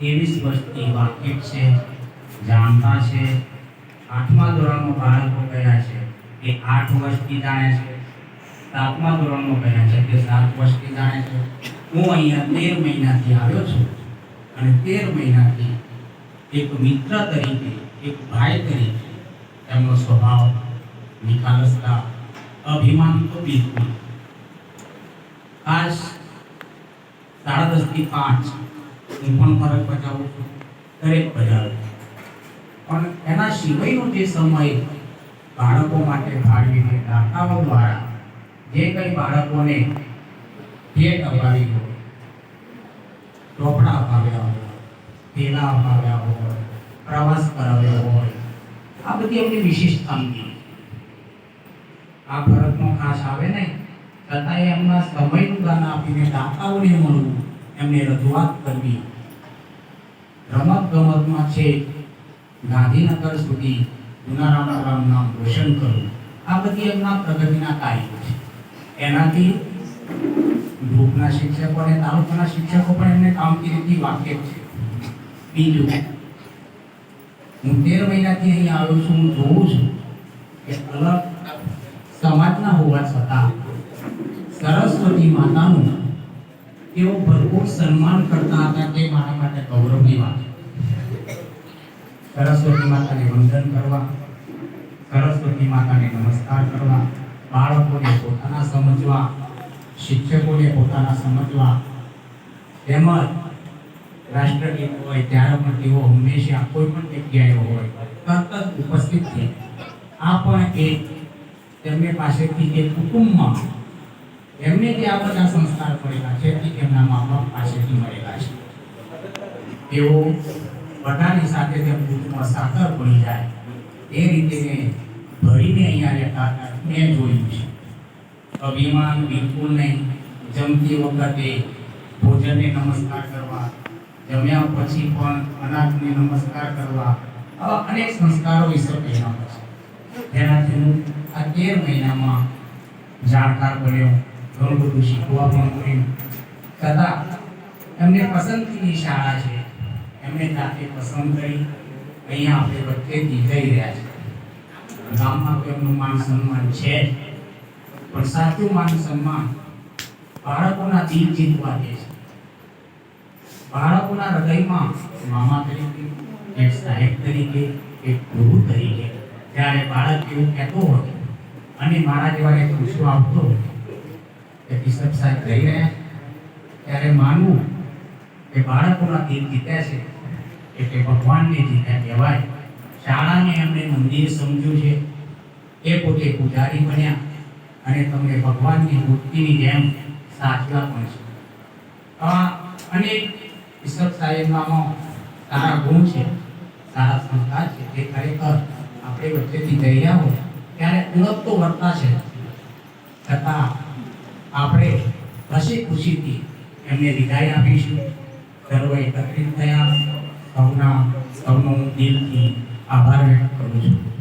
ત્રેવીસ વર્ષથી વાકેફ છે, જાણતા છે. આઠમા ધોરણમાં બાળકો ગયા છે? એ આઠ વર્ષથી જાણે છે. સાતમા ધોરણમાં ગયા છે? તે સાત વર્ષથી જાણે છે? હું અહીંયા તેર મહિનાથી આવ્યો છું અને તેર મહિનાથી એક મિત્ર તરીકે, એક ભાઈ તરીકે એમનો સ્વભાવ નિખાલસતા, અભિમાન તો બિલકુલ ખાસ સાડા દસથી પાંચ હું પણ ફરજ બજાવું છું, દરેક બજાવું. પણ એના સિવાયનો જે સમય બાળકો માટે ફાળવીને દાતાઓ દ્વારા જે કંઈ બાળકોને ભેટ અપાવી હોય, ચોપડા અપાવ્યા હોય પેલા અપાવ્યા હોય, પ્રવાસ કરાવ્યો હોય, આ બધી એમની વિશિષ્ટ કામગીરી આ ફરકમાં ખાસ આવે ને, છતાંય એમના સમયનું દાન આપીને દાતાઓને મળવું, એમને રજૂઆત કરવી રમત છે. ગાંધીનગર સુધી જૂના રામારામ નામ રોશન કરવું આ બધી એમના પ્રગતિના કાર્યો છે. એનાથી ગ્રુપના શિક્ષકો અને તાલુકાના શિક્ષકો પણ એમને કામગીરીથી વાકેફ છે. બીજું, હું તેર મહિનાથી અહીં આવ્યો છું. હું જોઉં છું કે અલગ સમાજના હોવા છતાં સરસ્વતી માતાનું તેઓ ભરપૂર સન્માન કરતા હતા તે મારા માટે ગૌરવની વાત. સરસ્વતી માતાને વંદન કરવા, સરસ્વતી માતાને નમસ્કાર કરવા, બાળકોને પોતાના સમજવા, શિક્ષકોને પોતાના સમજવા, તેમજ રાષ્ટ્રગીત હોય ત્યારે પણ તેઓ હંમેશા કોઈ પણ જગ્યાએ હોય તરત ઉપસ્થિત છે આ પણ એક તેમની પાસેથી જે કુટુંબમાં એમને જે આ બધા સંસ્કાર મળેલા છે તે તેમના મા બાપ પાસેથી મળેલા છે. તેઓ બધાની સાથે તે દૂધમાં સાકર પડી જાય. એ રીતે ભરીને અહીંયા રહેતા મેં જોયું છે. અભિમાન બિલકુલ નહીં. જમતી વખતે ભોજનને નમસ્કાર કરવા, જમ્યા પછી પણ અનાજને નમસ્કાર કરવા, આવા અનેક સંસ્કારો વિશે કહેવામાં છે. જેનાથી હું આ તેર મહિનામાં જાણકાર બન્યો, ઘણું બધું શીખવા પણ મળ્યું. છતાં એમને પસંદગીની શાળા છે. એમને સાથે પસંદ કરી અહીંયા આપણે વચ્ચે જીતાઈ રહ્યા છે. ગામમાં તો એમનું માન સન્માન છે. પણ સાચું માન સન્માન બાળકોના દિલ જીતવા દે છે. બાળકોના હૃદયમાં મામા તરીકે એક સાહેબ તરીકે, એક ગુરુ તરીકે, જ્યારે બાળક એવું કહેતો હોય અને મારા જેવાને પૂછવા આવતો હોય, કે કિશોર સાહેબ જઈ રહ્યા ત્યારે માનવું કે બાળકોના દિલ જીત્યા છે. એટલે ભગવાનને જીત્યા કહેવાય, શાળાને એમણે મંદિર સમજ્યું છે. એ પોતે પૂજારી બન્યા અને તમને ભગવાનની મૂર્તિની જેમ સાચવા પણ છે. આ અનેક ઈશ્વર સાહેબમાં સારા ગુણ છે, સારા સંસ્કાર છે. તે ખરેખર આપણે વચ્ચેથી જઈ રહ્યા હોય, ત્યારે ઉણપતો વર્તા છે. છતાં આપણે હસી ખુશીથી એમને વિદાય આપીશું. સર્વે એકત્રિત થયા. સૌના સૌનો દિલથી આભાર વ્યક્ત કરું છું.